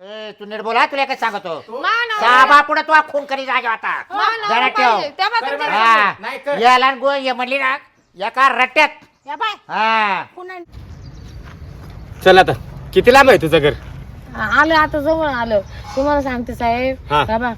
ए तू नीट बोला तुला काय सांगतो? मान साबा पुढे तू खून करी जागे आता मान जरा पाहिजे. ठेव तेव्हा कर तुमच्या- बरं. हा. नाही कर. याला न गो ये म्हणली ना एका रट्ट्यात. या बाय. हा. पुन्हा. चल आता. किती लांब आहे तुझं घर? आलं आता जवळ आलं. तुम्हाला सांगते साहेब. हा. बाबा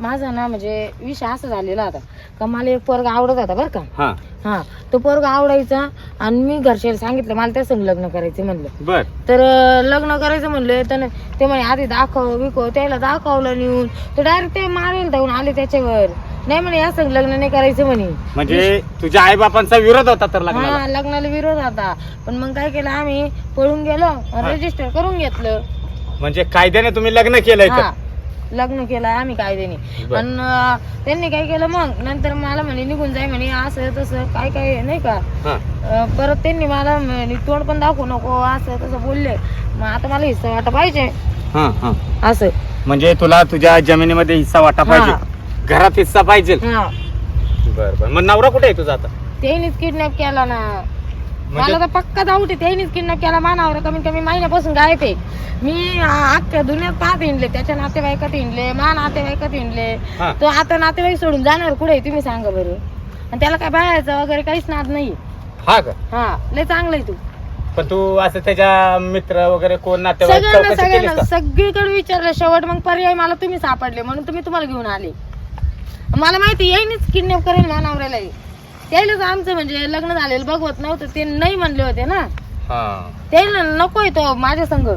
माझा ना म्हणजे विषय असा झालेला होता का मला एक पोरगा आवडत होता बरं का. हा. हा. तो पोरगा आवडायचा आणि मी घरच्याला सांगितलं मला त्या संग लग्न करायचं म्हणलं. बर. तर अं, लग्न करायचं म्हणलं तर ते म्हणे आधी दाखव विकव त्याला दाखवलं नेऊन. तर डायरेक्ट ते मारेल धावून आले त्याच्यावर. नाही म्हणे या संग लग्न नाही करायचं म्हणे. म्हणजे तुझ्या आई बापांचा विरोध होता तर लग्नाला? हा लग्नाला विरोध होता. पण मग काय केलं आम्ही पळून गेलो रजिस्टर करून घेतलं. म्हणजे कायद्याने तुम्ही लग्न केलंय हा. तर लग्न केलं आम्ही कायद्याने बर. पण अं, त्यांनी काय केलं मग? नंतर मला म्हणे निघून जाय म्हणे असं तसं काय काय नाही का? हा. अं, परत त्यांनी मला म्हणे तोंड पण दाखवू नको असं तसं बोलले. मग आता मला हिस्सा वाटा पाहिजे. हा हा. असं. म्हणजे तुला तुझ्या जमिनीमध्ये हिस्सा वाटा पाहिजे. घरात हिस्सा पाहिजे. हा. बर बर. मग नवरा कुठे आहे तुझा आता? त्यांनीच किडनॅप केला ना. मला तर पक्का डाऊट आहे त्यांनीच किडनॅप केला मानावर कमीत कमी महिन्यापासून गायब आहे. मी अख्ख्या दुनियात पाहत हिंडले त्याच्या नातेवाईकात हिंडले मा नातेवाईकात हिंडले. हा. तो आता नातेवाईक सोडून जाणार कुठे तुम्ही सांगा बरं. आणि त्याला काय बाहेरचं वगैरे काहीच नाद नाही हा का? हा लय चांगलं आहे तू. पण तू असं त्याच्या मित्र वगैरे कोण नातेवाईक सगळ्यांना चौकशी केलीस सगळ्यांना का? सगळीकडे विचारलं शेवट मग पर्याय मला तुम्ही सापडले म्हणून तुम्ही तुम्हाला घेऊन आले. मला माहिती येईनच किडनॅप करेल ना नवऱ्याला त्यालाच आमचं म्हणजे लग्न झालेलं बघवत नव्हतं ते नाही म्हणले होते ना. हा. त्याला नकोय तो माझ्या संग.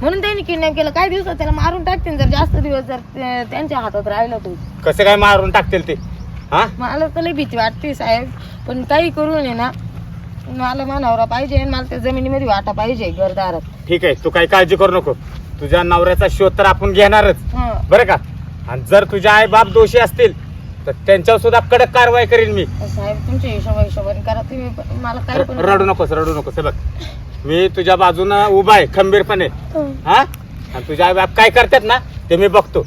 म्हणून त्यांनी किडनॅप केलं. काही दिवसात त्याला मारून टाकतील जर जास्त दिवस जर ते- त्यांच्या हातात राहिला तो कसं काय मारून टाकतील ते? हा? मला तर लई भीती वाटते साहेब. पण काही करून आहे ना. मला मानावरा पाहिजे आणि मला त्या जमिनीमध्ये वाटा पाहिजे घरदारात. ठीक आहे तू काही काळजी करू नको. तुझ्या नवऱ्याचा शोध तर आपण घेणारच. हं. बरं का? आणि जर तुझे आई बाप दोषी असतील तर त्यांच्यावर सुद्धा कडक कारवाई करीन मी. साहेब तुमच्या हिशोबा हिशोबाने करा. तुम्ही पण- मला काही पण रडू नकोस रडू नकोस. हे बघ मी तुझ्या बाजूनं उभा आहे खंबीरपणे. हं. हा? आणि तुझे आई बाप काय करतात ना ते मी बघतो.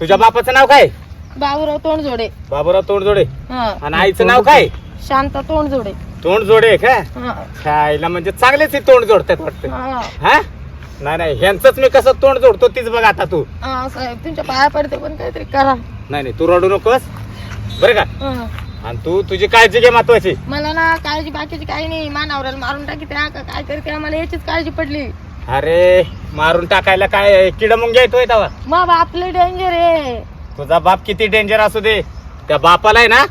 तुझ्या बापाचं नाव काय? बाबूराव तोंडजोडे. बाबूराव तोंडजोडे. हं. आणि आईचं नाव काय? शांता तोंडजोडे. तोंडजोडे का? हं. खायला म्हणजे चांगलेच हे तोंड जोडतात वाटतं. हं. हा? नाही नाही ह्यांचंच मी कसं तोंड जोडतो तीच बघ आता तू. हं, साहेब तुमच्या पाया पडते पण काहीतरी करा. नाही नाही तू रडू नकोस. बरं का? हं. आणि तू तुझी काळजी घे महत्वाची. मला ना काळजी बाकीची काही नाही. मानावऱ्याला मारून टाकी त्या का काय करते मला याचीच काळजी पडली. अरे मारून टाकायला काय किड मुंग येतोय तवा. मग बापले डेंजर आहे. तुझा बाप किती डेंजर असू दे. त्या बापाला आहे ना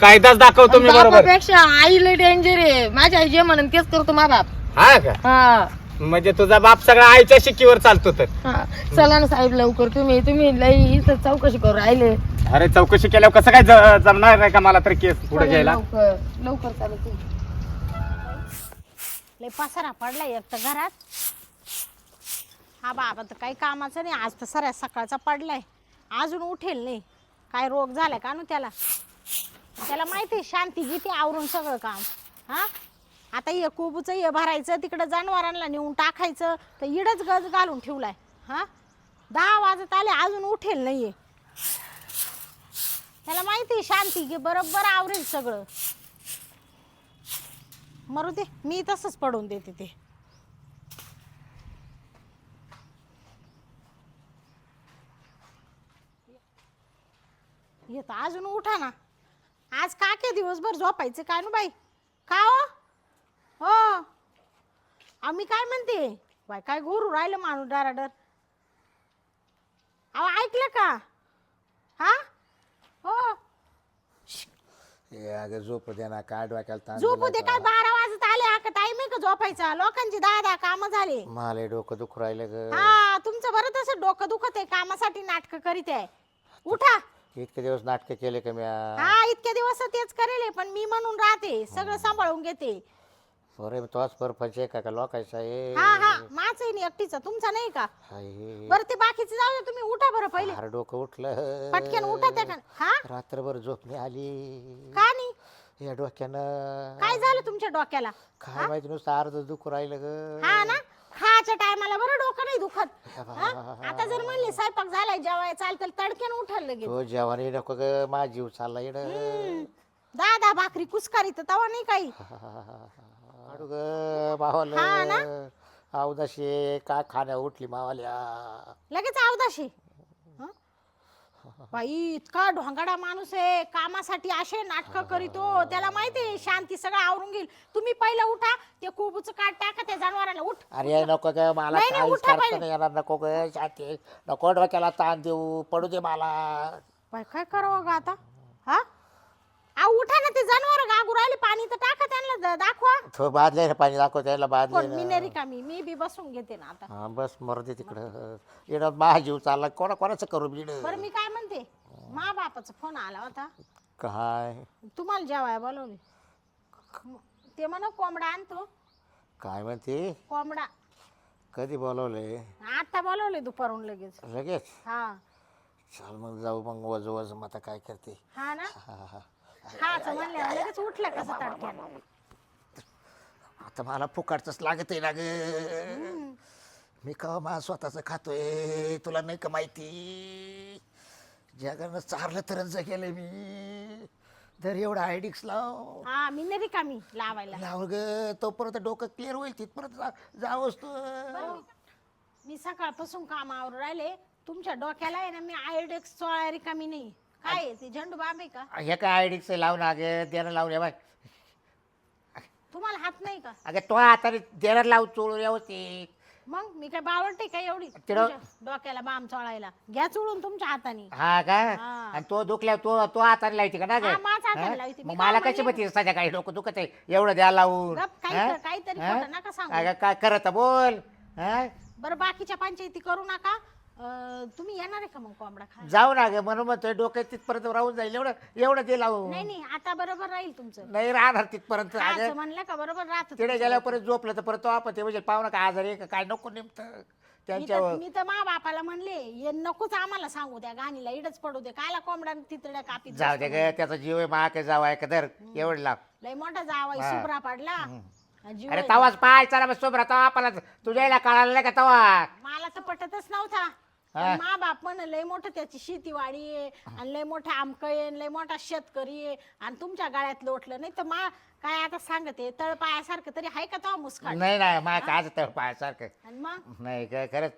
कायदाच दाखवतो मी बरोबर. बापापेक्षा आईला डेंजर आहे. माझ्या आई जे म्हणून तेच करतो मा बाप. हा का? हा. म्हणजे तुझा बाप सगळा आईच्या शिकीवर चालतो तर. हा चला ना साहेब लवकर तुम्ही तुम्ही लई इथं चौकशी करू राहिले. अरे चौकशी केल्यावर कसं काय ज- जमणार नाही का मला तर केस पुढे चला घ्यायला? लवकर लवकर चालू तुम्ही लय पसारा पडलाय एक तर घरात. हा बाबा तर काही कामाचं नाही आज तर सऱ्या सकाळचा पडलाय. अजून उठेल नाही. काय रोग झालाय का नु त्याला? त्याला माहिती आहे, शांती गीती आवरून सगळं काम. हा? आता हे कोबूचं हे भरायचं तिकडं जनावरांना नेऊन टाकायचं तर इडच गज घालून ठेवलाय. हा? दहा वाजत आले अजून उठेल नाहीये. त्याला माहिती आहे, शांती घे बरोबर आवरेल सगळं. मरू दे मी तसंच पडून देते ते. येत अजून उठा ना. आज काके दिवसभर झोपायचं काय ना बाई? का हो? हो. आम्ही काय म्हणते? बाय काय गोरू राहिलं माणूस डराडर अहो ऐकलं का? हा? हो. अगं झोप दे ना काय डोक्याला ताण झोपू दे काय बारा वाजत आले हा का टाइम आहे का झोपायचा? लोकांची दहा दहा कामं झाले? मला हे डोकं दुखू राहिलं ग. हा तुमचं बरं तसं डोकं दुखत आहे कामासाठी नाटक करीत आहे. उठा. इतके दिवस नाटकं केले का मी? हा इतक्या दिवस तेच करेल पण मी म्हणून राहते सगळं सांभाळून घेते. अरे तोच परपंच आहे का का लोकांचा आहे? हा हा माझं आहे एकटीचा तुमचा नाही का? हाय. बरं ते बाकीचे जाऊ दे तुम्ही उठा बरं पहिले. फार डोकं उठलं. पटकन उठा त्या का हा? रात्रभर झोप नाही आली. का नाही? या डोक्यानं. काय झालं तुमच्या डोक्याला? काय माहिती नुसतं अर्ध दुखू राहिलं ग. हा ना? खायच्या टायमाला बरं डोकं नाही दुखत. हा? आता जर म्हणले स्वयंपाक झालाय जेवाय चालतं तडक्यान उठायला लगेच. तो जेवण येऊ नको ग माझा जीव चालला येड हम्म. दहा दहा भाकरी कुसकारी तर तवा नाही काही. अडू ग हा ना? अवदाशे काय खाण्या उठली मावाल्या. लगेच अवदाशी हं? बाई इतका ढोंगाडा माणूस आहे. कामासाठी असे नाटक करीतो. त्याला माहिती आहे शांती सगळं आवरून घेईल. तुम्ही पहिलं उठा. ते कोबूचं काट टाका त्या जनावराला उठ. अरे नको ग मला नाही, नाही, काहीच उठा करता पहिले. नाही येणार नको ग शांती. नको डोक्याला ताण देऊ. पडू दे मला. बाई काय करावं ग आता? हा? आ उठा ना ते जनावर गागू राहिले पाणी तर टाका त्यांना द- दाखवा. तो बादले ना पाणी दाखव त्याला कोण बादले मी ना. नाही रिकामी मी? बी बसून घेते ना आता. हा बस मरते तिकडं. येणार माझा जीव चालला कोणा कोणाचं करू बीड? बरं मी काय म्हणते? मा बापाचा फोन आला होता. काय? तुम्हाला जेवाय बोलवले. ते म्हणा कोंबडा आणतो काय म्हणते? कोंबडा. कधी बोलवले? आता बोलवले दुपारून लगेच. लगेच? हा. चल मग जाऊ मग वज वज मग आता काय करते? हा ना? हा हा. खायचं म्हणलं लगेच उठलं कसं तडक्यानं? आता मला फुकाटच लागत आहे ना ग. मी का मा स्वतःच खातोय तुला नाही का माहिती? जगानं चारलं तर जगेलं मी. तर एवढा आयडिक्स लाव. हा मी नाही रिकामी लावायला? लाव ग. तोपर्यंत डोकं क्लिअर होईल तिथपर्यंत जा जावंच तू. मी सकाळपासून कामावर राहिले. तुमच्या डोक्याला आहे ना मी आयोडेक्स चोळा रिकामी नाही. काय आहे ते झंडू बाब आहे का हे काय आयडिक्स लाव ना ग देणं लावून बाय तुम्हाला हात नाही का अगं तो आता देणं लावू चोळू व्यवस्थित मग मी काय बावळते का एवढी तुमच्या डोक्याला बाम चोळायला घ्या चोळून तुमच्या हाताने हा का हा. आणि तो दुखल्यावर तो तो हाताने लावते का ना ग हा, माझ्याच हाताने हा? लावते. मी मग काय मला कशी म्हणले? माहिती संध्याकाळी डोकं दुखत आहे एवढं द्या लावून गप, काही हा? काहीतरी हा? खोटं नका सांगू. अगं काय करत बोल हा? बरं बाकीच्या पंचायती करू नका अं, तुम्ही येणार आहे का मग कोंबडा खायला? जाऊ ना ग म्हणून म्हणतोय डोक्यात तिथपर्यंत राहून जाईल. एवढं एवढं दे लावून नाही नाही आता बरोबर राहील तुमचं. नाही राहणार तिथपर्यंत अगं. म्हणलं का बरोबर राहत तिथे गेल्यावर परत झोपलं तर परत तो आपण ते म्हणजे पाहुणा काय आजारी आहे का काय नको नेमतं मी तर त्यांच्यावर. मी तर मा बापाला म्हणले ये नकोच आम्हाला सांगू त्या गाणीला इडच पडू दे. कायला कोंबडा तितड्या कापीत जाऊ दे ग त्याचा जीव आहे महाग जाऊ आहे का? धर एवढं लाव. लय मोठा जावाय हा. सुभरा पडला. जीव अरे आहे. तवाच पाय चला बस सोबरा तवा आपला तुझ्या याला कळालं नाही का तवा? मला तर पटतच नव्हता. हा. मा बाप म्हण लय मोठं त्याची शेतीवाडी आहे आणि लय मोठा आमक आहे आणि लय मोठा शेतकरी आहे आणि तुमच्या गाळ्यात लोटलं. नाही तर मा काय आता सांगते तळपायासारखं तरी आहे का तो मुस्काट नाही नाही मा काय तळ पायासारखं आणि मग? नाही काय खरंच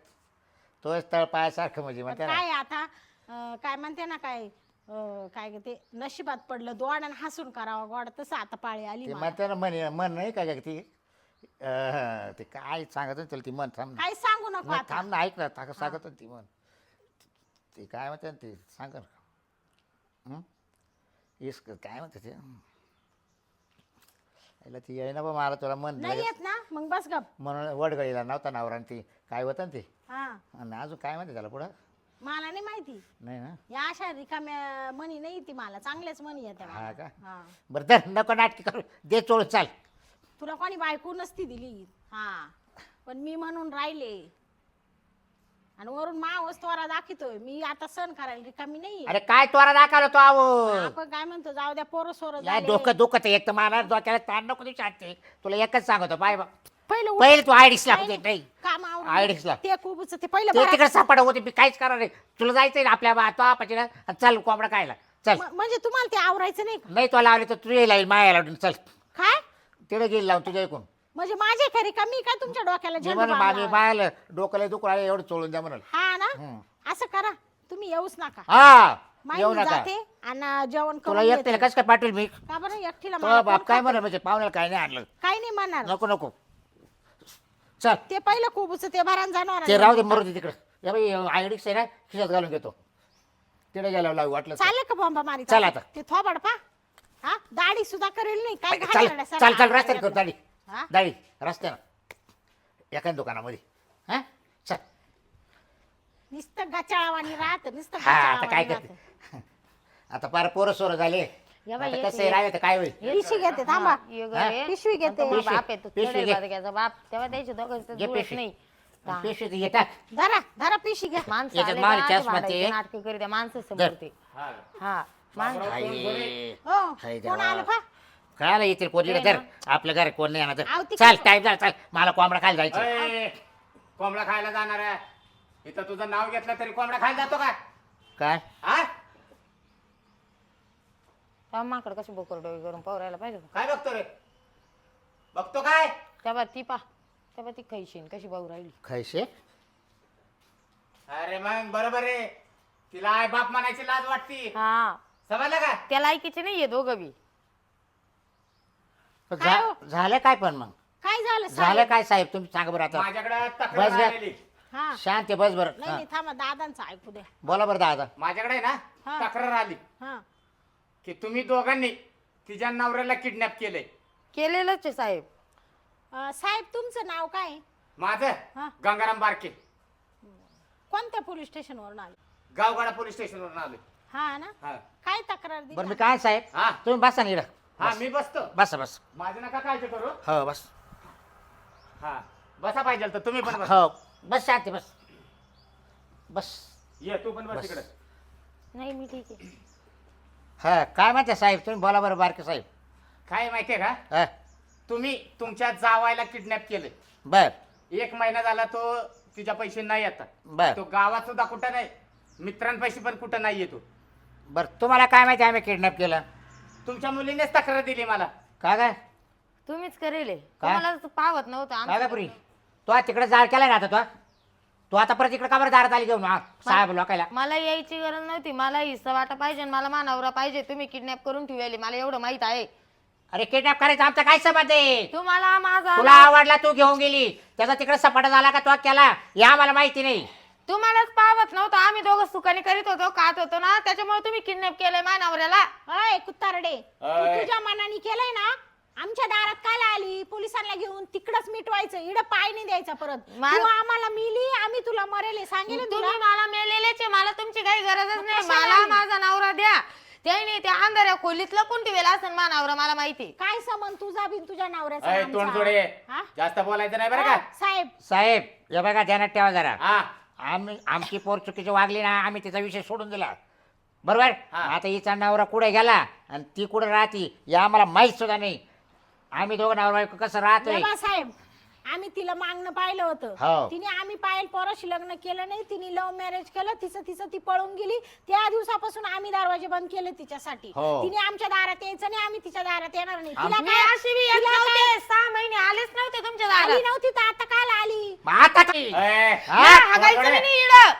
तोच तळ पायासारखं म्हणजे म्हणते ना. काय आता अं, काय म्हणते ना काय अं, काय ते नशिबात पडलं दोड आणि हसून करावं गोड तसं आता पाळी आली ते मला. म्हणते ना मन मन नाही का ती? अं, ते काय सांगत होती तुला ती मन थांब ना. काही सांगू नको नाही, आता? थांब ना ऐक ना ताकद सांगत होती ती मन ते काय म्हणते ना ते सांग ना. हं? इस्क काय म्हणते ते? याला ती येईना बा मला तुला मन नाही येत ना? मग बस गप. म्हणून वडगळीला नव्हता नवरा आणि ती. काय होतं ना ते? हा. आणि अजून काय म्हणते त्याला पुढं? मला नाही माहिती. नाही ना? या अशा रिकाम्या मनी नाही ती मला. चांगल्याच मनी येते मला. हा का? हा. बरं तर नको नाटकी करू. दे चोळ चाल. तुला कोणी बायको नसती दिली. हा. पण मी म्हणून राहिले. आणि वरून मा वस्तुवारा दाखवतोय. मी आता सण करायला रिकामी नाही अरे काय तोरा दाखवला तो आहो? आपण काय म्हणतो जाऊ द्या पोरं सोरं या. डोकं दुखत एक तर मला डोक्याला ताण नको देऊ शांती तुला एकच सांगतो पाय बा. पहिलं उठ- पहिले तू आयडीस लागते नाही. काम आवरून आयडीस लाग. ते कुबूच ते पहिलं ते. तिकडे सापड होते मी काहीच करणार नाही. तुला जायचंय ना आपल्या बा तो आणि चल कोंबडा खायला. चल. म- म्हणजे तुम्हाला ते आवरायचं नाही का? नाही तो लावले तर तुझे लाईल माया लावून. चल. काय? तिकडे गेली लावून तुझ्या ऐकून म्हणजे माझे खरी कमी काय तुमच्या डोक्याला मी झेंडू म्हणून बाम मामी लावा? मायाला डोकं दुखू राहिले एवढं चोळून द्या म्हणाल. हा ना? हम्म. असं करा. तुम्ही येऊच नका. हा येऊ मी नका. जाते आणि जेवण तुला करून येते. कसं काय पाठवेल मी? का बरं? एकटीला तो मला बाप कोण काय? म्हणा म्हणजे पाहुण्याला काय नाही आणलं. काही नाही म्हणणार नको नको. चल. ते पहिलं कुबूच ते भरान जाणार ते राहू दे मरू दे तिकडे. बाई आयडीक्स आहे ना खिशात घालून घेतो. तिकडे गेल्यावर लावू वाटलं तर. चालेल का बॉम्बा मारी चल आता. ते थोबड पा. हा? दाढी सुद्धा करेल नाही. काय चल चल? चल रस्त्याने कर दाढी. हा? दाढी रस्त्यानं एका दुकानामध्ये. हा? चल. नुसतं गचाळावानी राहत नुसतं हा आता काय गचाळावानी करते आता पार पोरं सोरं झाले. या बाई, आता ये- कसं राहिले तर काय होईल. पिशवी घेते थांबा. हा? पिशवी घेते. पिशवी- बाप आहे तो पिशवी घे. बाप. तेव्हा त्याचे दोघं घे जुळत पिशवी. नाही. हा. पिशवी येतात धरा धरा पिशवी घ्या. माणसं याच्यात आले माल का ते चष्मा ते. भांडायचे नाटकं करीत माणसं समोर ते हा. हाय. हो हाय कोण देवा. आलं पा? काय येतील तर ना. आपल्या घरी कोण नाही येणार चल काय- टाईम झाला चल. मला कोंबडा खायला जायचं अय, कोंबडा खायला जाणार आहे. इथं तुझं नाव घेतलं तरी कोंबडा खायला जातो का? काय? हा तेव्हा माकड कशी बोकर डोळी करून पवरायला पाहिजे काय बघतो रे? बघतो काय? तेव्हा ती पा. तेव्हा ती खैशीन कशी भाऊ राहिली? खैशे? अरे मग बरोबर आहे. तिला आई बाप म्हणायची लाज वाटती. हा. समजलं का? त्या लायकीचे नाहीये दोघं बी. झा- हो? झालं काय पण मग? काय झालं झालं साहेब? काय साहेब? तुम्ही सांगा बरं आता. माझ्याकडे बस तक्रार घ्या. आलेली. हा. शांत आहे, बस बरं. नाही हा. नाही थांबा दादांचं ऐकू द्या. बोला बरं दादा. माझ्याकडे आहे ना हा. तक्रार आली. हा. की तुम्ही दोघांनी तिच्या नवऱ्याला किडनॅप केलंय. केलेलंच आहे साहेब. अं, साहेब तुमचं नाव काय? हा. माझं गंगाराम बारके. कोणत्या पोलीस स्टेशनवरून आले? गावगाडा पोलीस स्टेशनवरून आलोय. हा ना? हा. काय तक्रार दिली? बरं मी काय साहेब? हा. तुम्ही बसा ना इकडं. हा मी बसतो. बसा बस. माझं नका काळजी करू. हो बस. हा. बसा पाहिजे तर तुम्ही पण बसा. हो बस शांत बस. बस. ये तू पण बस बस. तिकडे नाही मी ठीक आहे. हा काय माहिती साहेब तुम्ही बोला बरं बारके साहेब. काय माहितीये का? हा. तुम्ही तुमच्या जावायला किडनॅप केले. बर. एक महिना झाला तो तिच्या पैसे नाही येतात बर. तो गावात सुद्धा कुठं नाही. मित्रांपैसे पण कुठं नाही येतो बरं तुम्हाला काय माहिती आम्ही किडनॅप केलं? तुमच्या मुलीनेच तक्रार दिली मला. का काय तुम्हीच करेल. तुम्हाला तर पावत नव्हतं काय काय पुरी? तो आज तिकडे जाळ केलाय ना आता तो? तू आता परत इकडे का बरं दारात आली घेऊन हा साहेब लोकायला. मला यायची गरज नव्हती मला हिस्सा वाटा पाहिजे आणि मला मानावरा पाहिजे. तुम्ही किडनॅप करून ठेवले मला एवढं माहीत आहे. अरे किडनॅप करायचं आमचा काय संबंध आहे? तुम्हाला माझा तुला आवडला तू घेऊन गेली. त्याचा तिकडे सपाटा झाला का तो केला? या आम्हाला माहिती नाही. तुम्हालाच पावत नव्हतं. आम्ही दोघं सुखाने करीत होतो खात होतो ना. त्याच्यामुळे तुम्ही किडनॅप केलंय मानावऱ्याला. अय कुत्तारडे. तू अय. तुझ्या मनाने केलंय ना? आमच्या दारात काल आली पोलिसांना घेऊन तिकडच मिटवायचं इड पाय नाही द्यायचा परत. तू आम्हाला मिली आम्ही तुला मरेले सांगेल तुम्ही मला मेलेलेच आहे. मला तुमची काही गरजच मग नाही. कशाला मला आली? माझा नवरा द्या. त्याने त्या अंधाऱ्या खोलीत लपून ठेवेला असं मानावरा मला माहिती काय समन तुझा बिन तुझ्या नवऱ्याचा अय, आमचा? तोंड जोडे हा? जास्त बोलायचं नाही बरं का? साहेब. साहेब हे बघा ध्यानात ठेवा जरा. हा. आम्ही आमची पोर चुकीची वागली ना आम्ही तिचा विषय सोडून दिला. बरोबर? हा. आता हिचा नवरा कुठे गेला आणि ती कुठे राहती हे आम्हाला माहीत सुद्धा नाही. आम्ही दोघं नवरा बायको कसं राहतोय? साहेब आम्ही तिला मागणं पाहिलं हो. होतं तिने आम्ही पायल पोराशी लग्न केलं नाही तिने लव्ह मॅरेज केलं तिचं तिचं ती पळून गेली. त्या दिवसापासून आम्ही दरवाजे बंद केले तिच्यासाठी. हो. तिने आमच्या दारात यायचं नाही आम्ही तिच्या दारात येणार नाही. तिला मी काय अशी बी येत तिला नव्हते. सहा महिने आलेच नव्हते तुमच्या आली दारात. नव्हती तर आता मग आता काय? अय, हा? या, हागायचं जोडे. बी नाही इकडं.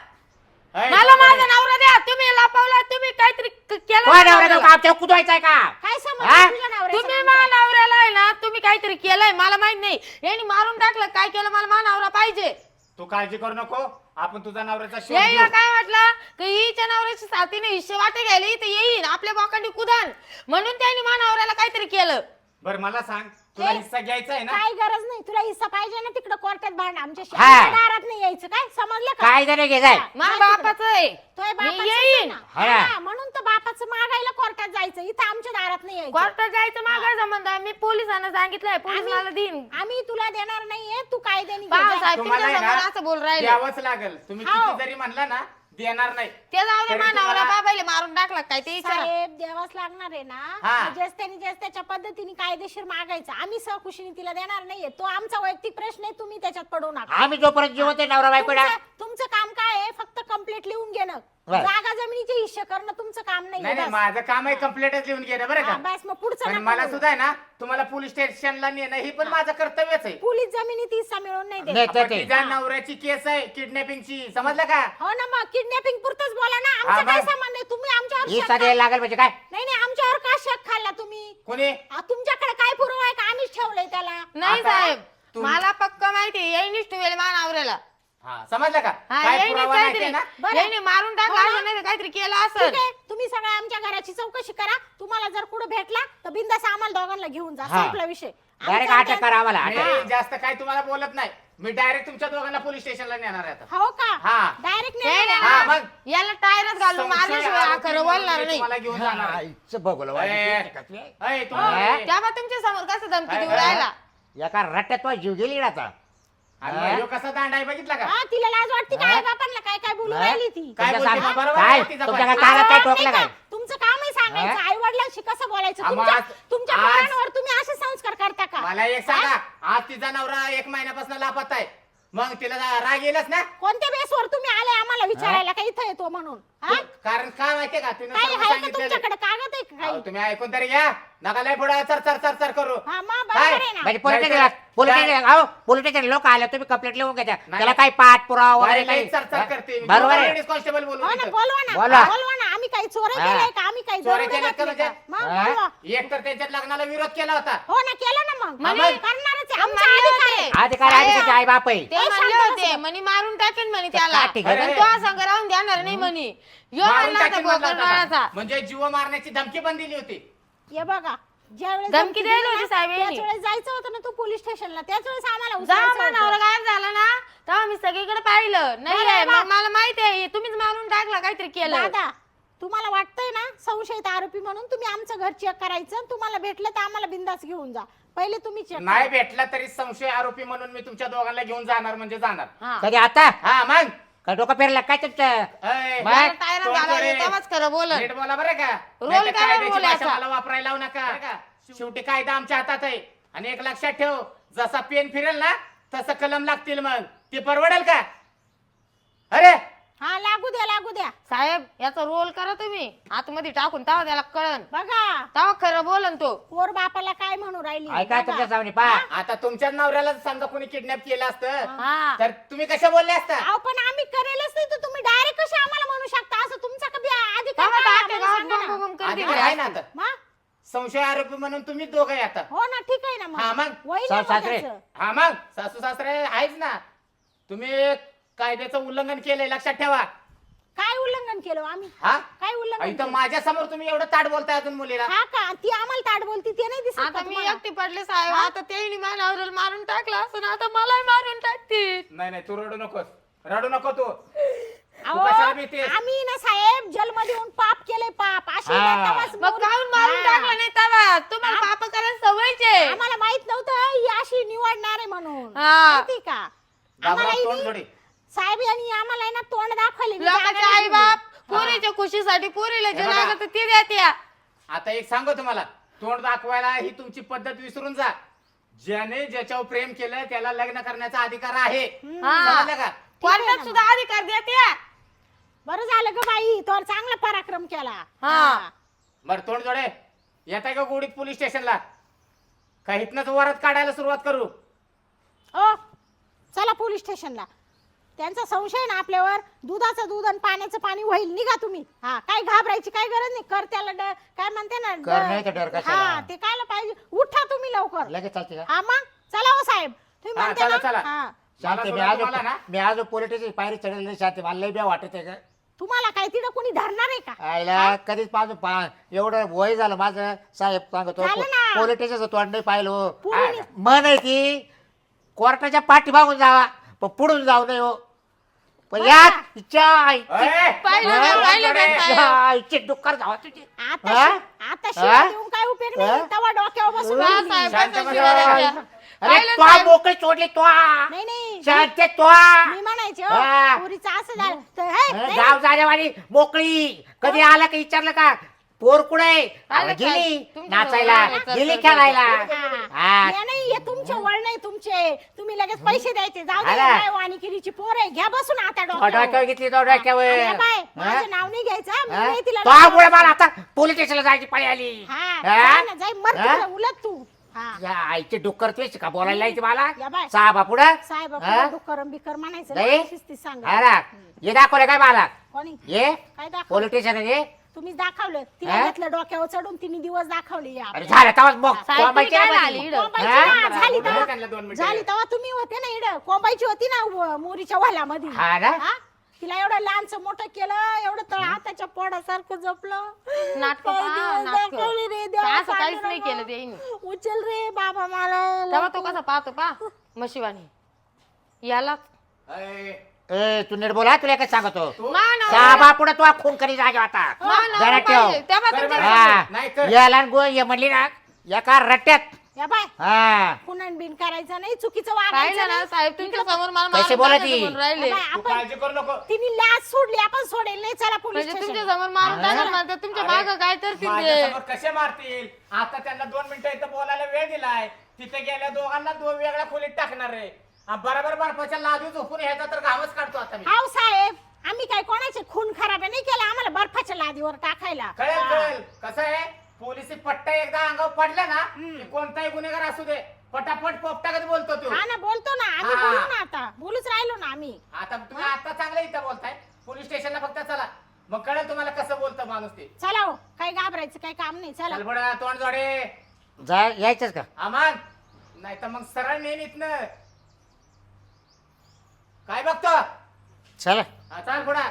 अय, मला. माझा नवरा द्या तुम्ही लपवला तुम्ही काहीतरी क- केलं तो माझ्या नवरा नवऱ्याला. तो आमच्या कुदवायचा आहे का काय हा? समज तुझ्या नवऱ्याचं तुम्ही? माझ्या नवऱ्याला आहे ना तुम्ही काहीतरी केलंय मला माहीत नाही यांनी मारून टाकलं काय केलं मला माझा नवरा पाहिजे तू काळजी करू नको आपण तुझा नवऱ्याचा शोध यायला. काय वाटलं की हिच्या नवऱ्याची साथीने हिस्से वाटे घ्यायला तर येईन आपल्या बोकांडी कुदान म्हणून त्यांनी माझ्या नवऱ्याला काहीतरी केलं बरं मला सांग तुला हिस्सा घ्यायचा आहे ना? काय गरज नाही तुला हिस्सा पाहिजे ना तिकडे कोर्टात भांड हा. आमच्या दारात नाही यायचं काय? समजलं का? काय जरी घे जाय? माझ्या बापाचं आहे. तोय मी बापाचं येईन. ना. हा. हा, म्हणून तर बापाचं मागायला कोर्टात जायचं. इथं आमच्या दारात नाही यायचं. कोर्टात जायचं मागाय संबंध. मी पोलिसांना सांगितलंय. पोलीस आम्ही- मला देईन. आम्ही तुला देणार नाहीये तू कायद्याने घे जा. साहेब तुम्हाला तुमच्या आहे समोर ना, असं बोल राहिले. द्यावंच लागेल. तुम्ही हो. किती जरी म्हणला ना देणार नाही. ते जाऊ दे तरी नवरा तुम्हाला- बाबाईले मारून टाकला काय ते विचारा. साहेब द्यावाच लागणार आहे ना? हा. जेच त्यांनी जेच त्याच्या पद्धतीने कायदेशीर मागायचं. आम्ही सहकुशीने तिला देणार नाहीये. तो आमचा वैयक्तिक प्रश्न आहे तुम्ही त्याच्यात पडू नका. आम्ही जोपर्यंत जिवंत आहे नवरा बायको तुमचं तुमचं काम काय आहे? फक्त कंप्लीट लिहून घेणं. जागा जमिनीचे हिस्से करणं तुमचं काम नाही नाही नाही माझं काम आहे कम्प्लीटच लिहून घेणं बरं हा, का बस मग पुढचं नको मला. सुद्धा आहे ना तुम्हाला पोलीस स्टेशनला नेणं ही पण माझं कर्तव्यच आहे. पोलीस जमिनीत हिस्सा मिळवून नाही देत. नाही तर आपण ते. तिच्या नवऱ्याची केस आहे किडनॅपिंगची समजलं का? हो ना मग किडनॅपिंग पुरतच बोला ना. हा, आमचा काय. संबंध आहे? तुम्ही आमच्यावर ही शक लागेल म्हणजे काय? नाही नाही आमच्यावर का शक खाल्ला तुम्ही? कोणी? आ, तुमच्याकडे काय पुरावा आहे का? आम्हीच ठेवलंय त्याला. नाही आता साहेब तुम- मला पक्क माहिती येईनीच ठेवेल माझ्या नवऱ्याला हा समजलं का हा काय येईनीच पुरावा नाही काहीतरी ते ना बरं. मारून टाकलं हो ना? असं नाही तर काहीतरी केलं ठीक असं आहे तुम्ही सगळ्या आमच्या घराची चौकशी करा तुम्हाला जर कुठे भेटला तर बिंदास आम्हाला दोघांना घेऊन जा हा. संपला विषय डायरेक्ट आमचा अटक करा आम्हाला मी अटक. जास्त काय तुम्हाला बोलत नाही मी डायरेक्ट तुमच्या दोघांना पोलीस स्टेशनला नेणार आहे आता हो का हा. डायरेक्ट नाही, नाही, हा. मग. याला टायरच घालून संशय मारल्याशिवाय आरोपी खरं म्हणून बोलणार मी नाही तुम्हाला घेऊन जाणार आहे. ए. हा? तुम्हाला तेव्हा तुमच्यासमोर कसं धमकी देऊ राहिला एका रट्ट्यात तो जीव गेली आता आणि हा? ह्यो कसा दांड आहे बघितला का हा तिला लाज वाटते हा? काय बापांना काय काय बोलू हा? राहिली ती काय तुमच्या बोलते साम- मग? बरोबर काय? आहे तिचा तुमच्या कानात काय काय? तुमचं कामही सांगायचं हा? आई वडिलांशी कसं बोलायचं हा, तुमच्या तुमच्या आज- पोरांवर तुम्ही असे संस्कार करता का मला एक सांगा आज तिचा नवरा एक महिन्यापासून लापत आहे मग तिला जा- राग येईलच ना. कोणत्या बेसवर तुम्ही आले आम्हाला विचारायला? का इथं येतो म्हणून? हा? कारण काय माहितीये का? तिने काही सर्व आहे का सांगितलेलं. आहे. तुमच्याकडे? कागद आहे का अहो, काही तुम्ही ऐकून तरी घ्या. नका लय पुढे चर चर चर चर करू. हा मग काय? बरोबर आहे ना. म्हणजे नाही काय? स्टेशन अहो स्टेशन लोक आले तुम्ही कंप्लेंट लिहून घ्या. त्याला काही पाठ पुरावा वगैरे लय काही चर चर करते. बरोबर आहे. कॉन्स्टेबल बोलू हो ना. बोलवा ना. बोला. बोलवा ना. आम्ही काही चोरी हा. केलंय आम्ही काही चोरी दरोडे केल्यात का घातले का? म्हणजे? मग? बोलवा. एक तर त्यांच्यात लग्नाला विरोध केला होता हो ना केलं ना मग म्हणे- मग करणारच आहे. आमचा म्हणले अधिकार आहे. होते. अधिकार आहे त्याचे आई बाप आहे ते ए, म्हणले शांत होते बसा. म्हणे मारून टाकेन म्हणे त्याला? पण तो संग राहून देणार नाही म्हणे यो मारून म्हणला होता टाकीन म्हणला होता गोकर्णवाडाचा. का? म्हणजे जीव मारण्याची धमकी पण दिली होती हे बघा ज्यावेळेस धमकी द्यायला दिली होती ना, साहेब यांनी. त्याच वेळेस जायचं होतं ना तू पोलीस स्टेशनला त्याच वेळेस आम्हाला जा उचलायचं नवरा होतं. गायब झाला ना तेव्हा मी सगळीकडे पाहिलं नाही. मग मला माहिती आहे तुम्हीच मारून टाकला काहीतरी केलं दादा तुम्हाला वाटतंय ना संशयित आरोपी म्हणून तुम्ही आमचं घर चेक करायचं तुम्हाला भेटलं तर आम्हाला बिंदास घेऊन जा. पहिले तुम्ही चेक नाही भेटला तरी संशय आरोपी म्हणून मी तुमच्या दोघांना घेऊन जाणार म्हणजे जाणार. हा. कधी आता? हा मग? का डोकं पेरलं? काय तुमचं? अय, बाय. मला टायर तोंड झाला करे. तेव्हाच खरं बोल नीट बोला बरं का. रोल नाहीतर काय कायद्याची बोलायचा? भाषा मला वापरायला लावू नका. बरं का? शेवटी कायदा आमच्या हातात आहे. आणि एक लक्षात ठेव जसा पेन फिरेल ना तसं कलम लागतील मग. ती परवडेल का? अरे! हा लागू द्या लागू द्या. साहेब याचा रोल करा तुम्ही. आतमध्ये टाकून तेव्हा त्याला कळन. बघा. तेव्हा खरं बोलन तो. पोर बापाला काय म्हणू राहिली? ऐका बघा. तुमच्या सामने पा आता तुमच्या नवऱ्याला समजा कोणी किडनॅप केलं असतं हा. तर तुम्ही कशा बोलले असता? अहो पण आम्ही करेलच नाही तर तुम्ही डायरेक्ट कसे आम्हाला म्हणू शकता? असं तुमचा कधी अधिकार आम्हाला गावात सांगा ना. आहे ना आता? संशय आरोपी म्हणून तुम्ही दोघं आहे आता. हो ना ठीक आहे ना हा मग. सासू सासरे. त्याचं. हा मग. सासू सासरे आहेच ना. तुम्ही कायद्याचं उल्लंघन केलंय लक्षात ठेवा. काय उल्लंघन केलं? आम्ही हा? काय उल्लंघन इथं केलं? माझ्यासमोर तुम्ही एवढं ताट बोलताय अजून मुलीला. हा का? ती आम्हाला ताट बोलती ते नाही दिसत का आता मी तुम्हाला? एकटी पडले साहेब. आता ते मानावर मारून टाकला असं. आता मलाही मारून टाकतील. नाही नाही तू रडू नकोस. रडू नको तू. अहो, तू कशाला भीतीस? आम्ही ना साहेब जेलमध्ये येऊन पाप केले पाप. हा. ना मग काहून मारून हा. टाकला नाही तेव्हा तुम्हाला. पाप करायला सवयचे. आम्हाला माहीत नव्हतं ही अशी निवडणार आहे म्हणून. हा. माहिती का? आम्हाला बाबराव तोंड हिनी- जोडी. साहेब यांनी आम्हाला आहे ना तोंड दाखवले. मी लोकांचे जागा आई नाही बाप दिली. पोरीच्या खुशीसाठी पोरीला जे बघा. लागत ते द्या आता एक सांगू तुम्हाला तोंड दाखवायला ही तुमची पद्धत विसरून जा. ज्याने ज्याच्यावर प्रेम केलं त्याला लग्न करण्याचा अधिकार आहे. समजलं का? कोर्टात सुद्धा अधिकार द्या त्या बरं झालं ग बाई तो चांगला पराक्रम केला. हा. बरं तोंड जोडे. येत आहे का गोडीत पोलीस स्टेशनला? का इथनच वरात काढायला सुरुवात करू? ओ चला पोलीस स्टेशनला. त्यांचा संशय ना आपल्यावर. दुधाचं दूध आणि पाण्याचं पाणी होईल. निघा तुम्ही. हा काय घाबरायची काय गरज नाही. कर त्याला ड- काय म्हणते ना ड- कर नाही तर डर कशाला? हा ते कायला पाहिजे. उठा तुम्ही लवकर. लगेच चालते का? हा मग. चला हो साहेब. तुम्ही हा, म्हणते चला, ना? चला. हा. शांती मी आज तुम्हाला ना? मी आज पोलिटिक्स पायरी चढलेली नाही शांती मला ब्या वाटत आहे का? तुम्हाला काय तिथं कोणी धरणार आहे का? कधीच पाहतो पा एवढं वय झालं माझं. साहेब सांगतो झालं ना. पोलिटिक्सचं तोंड नाही पाहिलं. मन आहे ती कोर्टाच्या पाठी मागून जावा. पण पुढून जाऊ नये हो. पण या? इच्छा ए, पाहिलं का? का डुक्कर जावा तुझी आता हा? शि- आता हा? शिवाय देऊन काय उपयोग नाही? तवा डोक्यावर बसून हा, राहिली. साहेब, शांत बसा. अरे पाहिलं तो साहेब? मोकळी सोडली तो नाही नाही शांत तो मी म्हणायचे हो, हा. पोरीचं असं झालं तर हे, नाही, गाव जाण्यावाली मोकळी कधी आला का विचारलं का पोर कुठे आलं गेली? तुमच्या नाचायला जवळ आलं, गेली खेळायला. हा. हा. नाही, हे तुमचे वळ नाही तुमचे. तुम्ही लगेच पैसे द्यायचे. जाऊ दे आला. काय वाणिकिरीची पोर आहे. घ्या बसून आता डोक्यावर. डोक्यावर घेतली तो डोक्यावर. आणि बाय, हा? माझं नाव नाही घ्यायचं मी हा? नाही तिला तो आमुळे मला आता पोलीस स्टेशनला जायची पाळी आली. हा. हा? जाय ना, जाय मर हा? तिकडे, उलट तू. हा. या आईचे डुक्कर तुझी का बोलायला यायची मला? या बाय. साहेबा पुढं? साहेब हा? डुक्करम बिक्कर म्हणायचं. नाही? सांगा. अरे ये दाखवलं काय मला? कोणी? ये? काय दाखव पोलीस स्टेशन ये. तुम्हीच दाखवलं तिला? घेतलं डोक्यावर चढून तिने दिवस दाखवले अरे झालं तेव्हाच मग साहेब, तुम्ही कोंबायची काय ना आली माझी. इकडं? कोंबायची हा? ना, झाली बोला तेव्हा त्यांना दोन मिनिटं. झाली तेव्हा तुम्ही होते ना इड कोंबायची होती ना व- मोरीच्या वाल्यामध्ये हा ना? हा? तिला एवढं लहानच मोठं केलं एवढं तळ हाताच्या पोडासारखं जपलं नाटक काय पहा, दिवस नाटक. दाखवले रे देवा, असं काहीच नाही. केलं त्यांनी. उचल रे बाबा मला तेव्हा तो कसा पाहतो पा मशिवानी याला ए तू नीट बोला तुला काय सांगतो? तू- साहेबा पुढे तू खून करी जरा ठेव. तेव्हा कर तुमच्या बरं. हा. नाही कर. याला गो ये म्हणली ना एका रट्ट्यात. या बाय. हा. बिन करायचं नाही चुकीचं वागायचं ना नाही. साहेब तुमच्यासमोर मला कशी मारून बोलत? टाकायचं ही? म्हणून राहिले. या बाय, तू आपण काळजी करू नको. तिने लाच सोडली आपण सोडेल नाही चला पोलीस म्हणजे तुमच्या स्टेशन समोर मारून टाकलं म्हणतात तुमच्या अरे, माग काय तर माझ्यासमोर कसे मारतील? आता त्यांना दोन मिनिटं इथं बोलायला वेळ दिलाय. तिथे गेल्या दोघांना दोन वेगळ्या खोलीत टाकणार आहे. बरोबर बर्फाच्या लादी झोपून ह्याचा तर घामच काढतो आता मी. हाव साहेब आम्ही काय कोणाचे खून खराब नाही केला आम्हाला बर्फाच्या लादीवर टाकायला. कळेल हा. कळेल. कसं आहे? पोलिसी पट्टा एकदा अंगावर पडला ना की कोणताही गुन्हेगार असू दे पटापट पोपटा कधी बोलतो तो. हा ना बोलतो ना. आम्ही हा. बोलू ना आता. बोलूच राहिलो ना आम्ही. आता तुम्ही आता चांगलं इथं बोलताय. पोलीस स्टेशनला फक्त चला. मग कळेल तुम्हाला कसं बोलतं माणूस ते. चला हो. काही घाबरायचं काही काम नाही. चला. तोंड जोडे. जा यायचंच का? आमान. नाही तर मग सरळ नेन इथनं. काय बघतो? चला. चाल पुढा.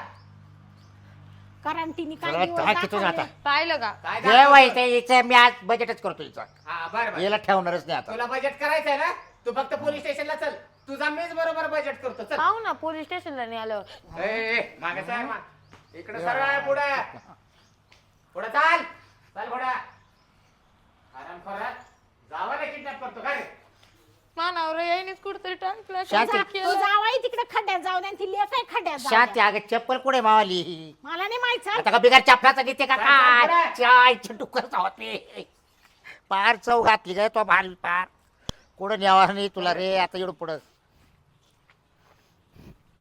कारण तिने काय चला दिवस काय किती दाखवले. जाता. पाहिलं का? काय जे दाखवतो? व्हायचं याचं मी आज बजेटच करतो हिचा हा बरं बरं. याला ठेवणारच नाही आता. तुला बजेट करायचंय ना? तू फक्त पोलीस स्टेशनला चल. तुझा मीच बरोबर बजेट करतो. चल. पाहू ना पोलीस स्टेशनला नाही आल्यावर ए, ए, मागे सर मा- इकडे सरळ आहे पुढे. पुढे चाल. चाल पुढे. आराम करा. जावा ना किडनॅप करतो. काय रे? मानावर येईनच कुठतरी टाकलं शांती. जा- तो जावाई तिकडे खड्ड्यात जाऊ दे आणि ती लेखाय खड्ड्यात जाऊ शांती द्या. अगं चप्पल कुठे मावाली? मला नाही माहीत चल. आता का बिगार चपलाचं घेते का? काय. चाय चिटुकर होते पार चव घातली काय तो भाल पार. कुठं न्यावा नाही तुला रे आता एवढं पुढं.